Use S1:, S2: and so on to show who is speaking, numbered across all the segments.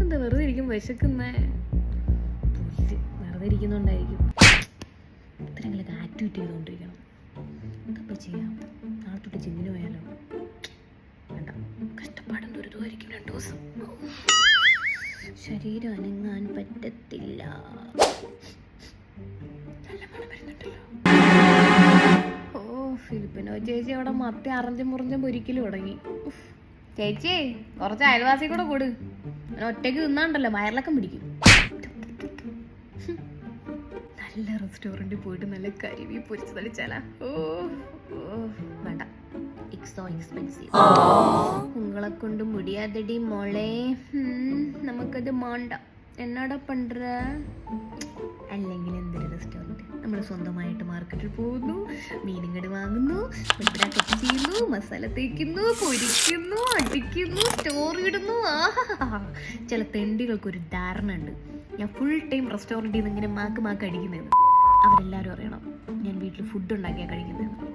S1: എന്താ വെറുതെ ഇരിക്കും? വിശക്കുന്നേ. പുല്ല് വെറുതെ ഇരിക്കുന്നുണ്ടായിരിക്കും. ഇത്തരങ്ങളൊക്കെ ആക്ടിവിറ്റി ചെയ്തുകൊണ്ടിരിക്കണം. എന്താ ചെയ്യാം. നാളെ തൊട്ട് ജിമ്മിന് പോയാലോ? വേണ്ട. കഷ്ടപ്പാടും ദുരിതമായിരിക്കും രണ്ടു ദിവസം. ശരീരം അനങ്ങാൻ പറ്റത്തില്ല. ഓ ഫിലിപ്പിനോ ചേച്ചി അവിടെ മത്തി അറഞ്ചും മുറിഞ്ഞും പൊരിക്കലും തുടങ്ങി. ചേച്ചി കുറച്ച് അയൽവാസി കൂടെ കൊടു. അവൻ ഒറ്റയ്ക്ക് തിന്നാണ്ടല്ലോ വയറിളക്കം പിടിക്കും. നല്ല റെസ്റ്റോറന്റിൽ പോയിട്ട് നല്ല കരിവി പൊരിച്ച് തളിച്ചാല. ഓ വേണ്ട. എക്സോ എക്സ്പെൻസീവ് ഉങ്ങളെ കൊണ്ട് മുടിയാതടി മോളെ. നമുക്കത് വേണ്ട എന്നാടാ പண்ற അല്ലെങ്കിൽ എന്തൊരു റെസ്റ്റോറന്റ് നമ്മൾ സ്വന്തമായിട്ട് മാർക്കറ്റിൽ പോകുന്നു മീനുങ്ങട് വാങ്ങുന്നു വെട്ടിടാ കട്ട് ചെയ്യുന്നു മസാല തേക്കുന്നു പൊരിക്കുന്നു അടിക്കുന്നു സ്റ്റോറി ഇടുന്നു. ആഹാ ചില തെണ്ടികൾക്കൊരു ധാരണ ഉണ്ട് ഞാൻ ഫുൾ ടൈം റെസ്റ്റോറന്റിൽ നിന്ന് ഇങ്ങനെ മാക്ക് മാക്ക് അടിക്കുന്നതെന്ന് അവരെല്ലാവരും അറിയണം ഞാൻ വീട്ടിൽ ഫുഡ് ഉണ്ടാക്കിയാൽ കഴിക്കുന്നതെന്ന്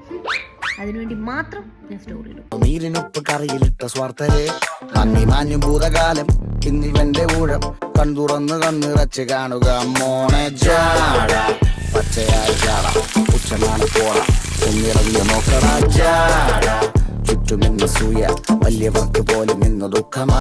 S1: അതിനുവേണ്ടി മാത്രം ഞാൻ സ്റ്റോറി ഇടും.
S2: നീരിനൊപ്പ് കറിയിലിട്ട സ്വാർത്ഥരെ ഭൂതകാലം ഇന്നിവന്റെ ഊഴം. കൺതുറന്ന് കണ്ണിറച്ച് കാണുക. മോണെ ജാട പച്ചയായ ജാട ഉച്ചമാണ് ഒന്നിറങ്ങിയ നോക്കണ ജാട. ചുറ്റുമിന്ന് സൂയ വലിയവർക്ക് പോലും ഇന്ന് ദുഃഖമാ